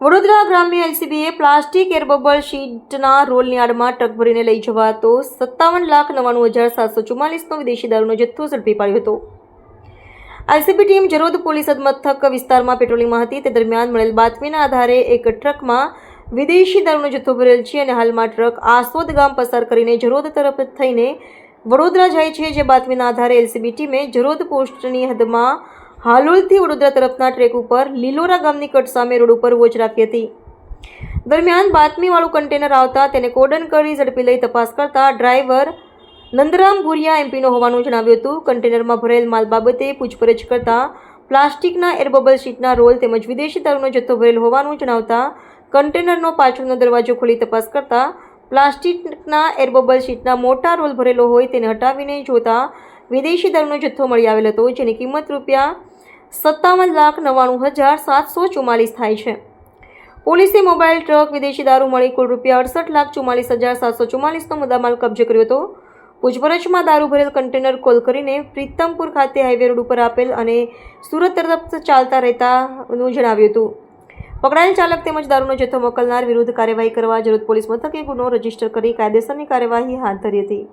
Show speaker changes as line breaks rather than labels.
વડોદરા ગ્રામ્ય એલસીબીએ plastic air bubble શીટના રોલની આડમાં ટ્રક ભરીને લઈ જવાતો સત્તાવન લાખ નવ્વાણું હજાર સાતસો ચુમ્માલીસનો વિદેશી દારૂનો જથ્થો ઝડપી પાડ્યો હતો. એલસીબી ટીમ જરોદ પોલીસ મથક વિસ્તારમાં પેટ્રોલિંગમાં હતી. તે દરમિયાન મળેલ બાતમીના આધારે એક ટ્રકમાં વિદેશી દારૂનો જથ્થો ભરેલ છે અને હાલમાં ટ્રક આસોદ ગામ પસાર કરીને જરોદ તરફ થઈને વડોદરા જાય છે જે બાતમીના આધારે એલસીબી ટીમે જરોદ પોસ્ટની હદમાં હાલોલથી વડોદરા તરફના ટ્રેક ઉપર લીલોરા ગામની કટ સામે રોડ ઉપર વોચ રાખી હતી. દરમિયાન બાતમીવાળું કન્ટેનર આવતા તેને કોડન કરી ઝડપી લઈ તપાસ કરતા ડ્રાઈવર નંદરામ ભુરિયા એમપીનો હોવાનું જણાવ્યું હતું. કન્ટેનરમાં ભરેલ માલ બાબતે પૂછપરછ કરતા પ્લાસ્ટિકના એરબબલ શીટના રોલ તેમજ વિદેશી દારૂનો જથ્થો ભરેલ હોવાનું જણાવતા કન્ટેનરનો પાછળનો દરવાજો ખોલી તપાસ કરતા પ્લાસ્ટિકના એરબબલ શીટના મોટા રોલ ભરેલો હોય તેને હટાવીને જોતા વિદેશી દારૂનો જથ્થો મળી આવેલ હતો, જેની કિંમત રૂપિયા સત્તાવન લાખ નવ્વાણું હજાર સાતસો ચુમ્માલીસ થાય છે. પોલીસે મોબાઈલ ટ્રક, વિદેશી દારૂ મળી કુલ રૂપિયા અડસઠ લાખ ચુમ્માલીસ હજાર સાતસો ચુમ્માલીસનો મુદ્દામાલ કબજે કર્યો હતો. પૂછપરછમાં દારૂ ભરેલ કન્ટેનર કોલ કરીને પ્રીતમપુર ખાતે હાઈવે રોડ ઉપર આપેલ અને સુરત તરફ ચાલતા રહેતાનું જણાવ્યું હતું. પકડાયેલ ચાલક તેમજ દારૂનો જથ્થો મોકલનાર વિરુદ્ધ કાર્યવાહી કરવા જરૂર પોલીસ મથકે ગુનો રજિસ્ટર કરી કાયદેસરની કાર્યવાહી હાથ ધરી હતી.